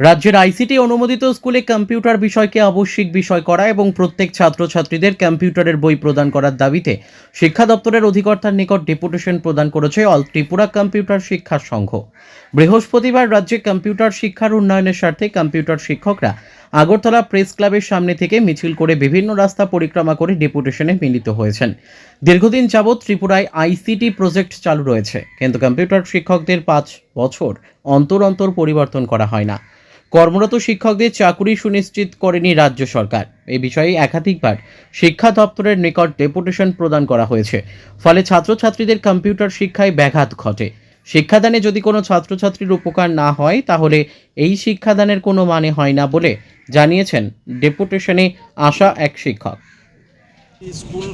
রাজ্যের আইসিটি অনুমোদিত স্কুলে কম্পিউটার বিষয়কে আবশ্যিক বিষয় করা এবং প্রত্যেক ছাত্রছাত্রীদের কম্পিউটারের বই প্রদান করার দাবিতে শিক্ষা দপ্তরের অধিকর্তার নিকট ডেপুটেশন প্রদান করেছে অল ত্রিপুরা কম্পিউটার শিক্ষা সংঘ। বৃহস্পতিবার রাজ্যে কম্পিউটার শিক্ষার উন্নয়নের স্বার্থে কম্পিউটার শিক্ষকরা আগরতলা প্রেস ক্লাবের সামনে থেকে মিছিল করে বিভিন্ন রাস্তা পরিক্রমা করে ডেপুটেশনে মিলিত হয়েছেন। দীর্ঘদিন যাবৎ ত্রিপুরায় আইসিটি প্রজেক্ট চালু রয়েছে, কিন্তু কম্পিউটার শিক্ষকদের পাঁচ বছর অন্তর অন্তর পরিবর্তন করা হয় না। কর্মরত শিক্ষকদের চাকুরি সুনিশ্চিত করেনি রাজ্য সরকার। এ বিষয়ে একাধিকবার শিক্ষা দপ্তরের নিকট ডেপুটেশন প্রদান করা হয়েছে। ফলে ছাত্রছাত্রীদের কম্পিউটার শিক্ষায় ব্যাঘাত ঘটে। শিক্ষাদানে যদি কোনো ছাত্রছাত্রীর উপকার না হয়, তাহলে এই শিক্ষাদানের কোনো মানে হয় না বলে জানিয়েছেন ডেপুটেশনে আসা এক শিক্ষক। স্কুল,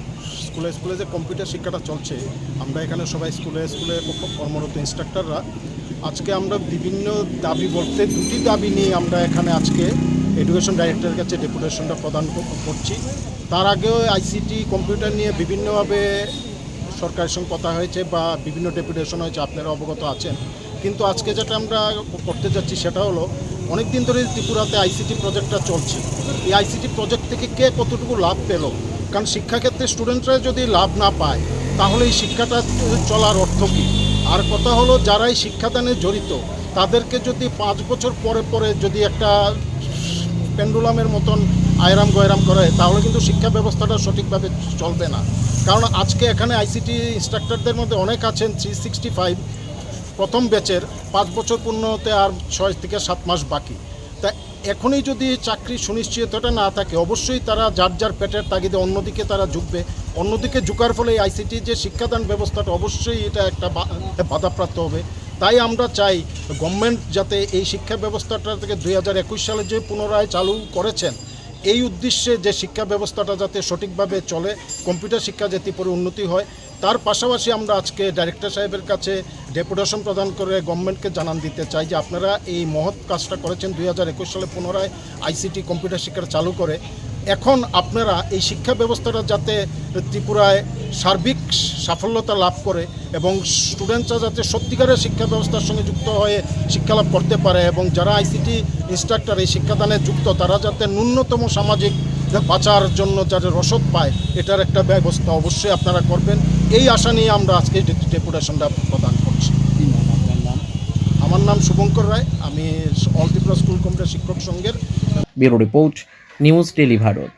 স্কুলে স্কুলে যে কম্পিউটার শিক্ষাটা চলছে, আমরা এখানে সবাই স্কুলে স্কুলে কর্মরত ইনস্ট্রাক্টররা আজকে আমরা বিভিন্ন দাবি বলতে দুটি দাবি নিয়ে আমরা এখানে আজকে এডুকেশন ডাইরেক্টরের কাছে ডেপুটেশনটা প্রদান করছি। তার আগেও আইসিটি কম্পিউটার নিয়ে বিভিন্নভাবে সরকারের সঙ্গে কথা হয়েছে বা বিভিন্ন ডেপুটেশন হয়েছে, আপনারা অবগত আছেন। কিন্তু আজকে যেটা আমরা করতে যাচ্ছি সেটা হলো অনেক দিন ধরে ত্রিপুরাতে আইসিটি প্রজেক্টটা চলছে। এই আইসিটি প্রজেক্ট থেকে কে কতটুকু লাভ পেল? কারণ শিক্ষাক্ষেত্রে স্টুডেন্টরা যদি লাভ না পায়, তাহলে এই শিক্ষাটা চলার অর্থ কী? আর কথা হলো যারাই শিক্ষাদানে জড়িত, তাদেরকে যদি পাঁচ বছর পরে পরে যদি একটা পেন্ডুলামের মতন আয়রাম গয়রাম করে, তাহলে কিন্তু শিক্ষা ব্যবস্থাটা সঠিকভাবে চলবে না। কারণ আজকে এখানে আইসিটি ইনস্ট্রাক্টরদের মধ্যে অনেক আছেন থ্রি সিক্সটি ফাইভ প্রথম ব্যাচের, পাঁচ বছর পূর্ণ হতে আর ছয় থেকে সাত মাস বাকি। তা এখনই যদি চাকরি সুনিশ্চিতটা না থাকে, অবশ্যই তারা যার যার পেটের তাগিদে অন্যদিকে তারা ঝুঁকবে। অন্যদিকে ঝুঁকার ফলে আইসিটি যে শিক্ষাদান ব্যবস্থাটা, অবশ্যই এটা একটা বাধাপ্রাপ্ত হবে। তাই আমরা চাই গভর্নমেন্ট যাতে এই শিক্ষা ব্যবস্থাটা থেকে দুই হাজার একুশ সালে যে পুনরায় চালু করেছেন এই উদ্দেশ্যে যে শিক্ষা ব্যবস্থাটা যাতে সঠিকভাবে চলে, কম্পিউটার শিক্ষা যাতে পরে উন্নতি হয়, তার পাশাপাশি আমরা আজকে ডাইরেক্টর সাহেবের কাছে ডেপুটেশন প্রদান করে গভর্নমেন্টকে জানান দিতে চাই যে আপনারা এই মহৎ কাজটা করেছেন দুই হাজার একুশ সালে পুনরায় আইসিটি কম্পিউটার শিক্ষা চালু করে। এখন আপনারা এই শিক্ষা ব্যবস্থাটা যাতে ত্রিপুরায় সার্বিক সাফল্যতা লাভ করে এবং স্টুডেন্টরা যাতে সত্যিকারের শিক্ষা ব্যবস্থার সঙ্গে যুক্ত হয়ে শিক্ষা লাভ করতে পারে এবং যারা আইসিটি ইনস্ট্রাক্টর এই শিক্ষাদানে যুক্ত তারা যাতে ন্যূনতম সামাজিক বাঁচার জন্য যাতে রসদ পায় এটার একটা ব্যবস্থা অবশ্যই আপনারা করবেন। এই আশা নিয়ে আমরা আজকে ডেপুটেশনটা প্রদান করছি। আমার নাম শুভঙ্কর রায় আমি অল ত্রিপুরা স্কুল কমিটির শিক্ষক সংঘের। Bureau report. News tele Bharat.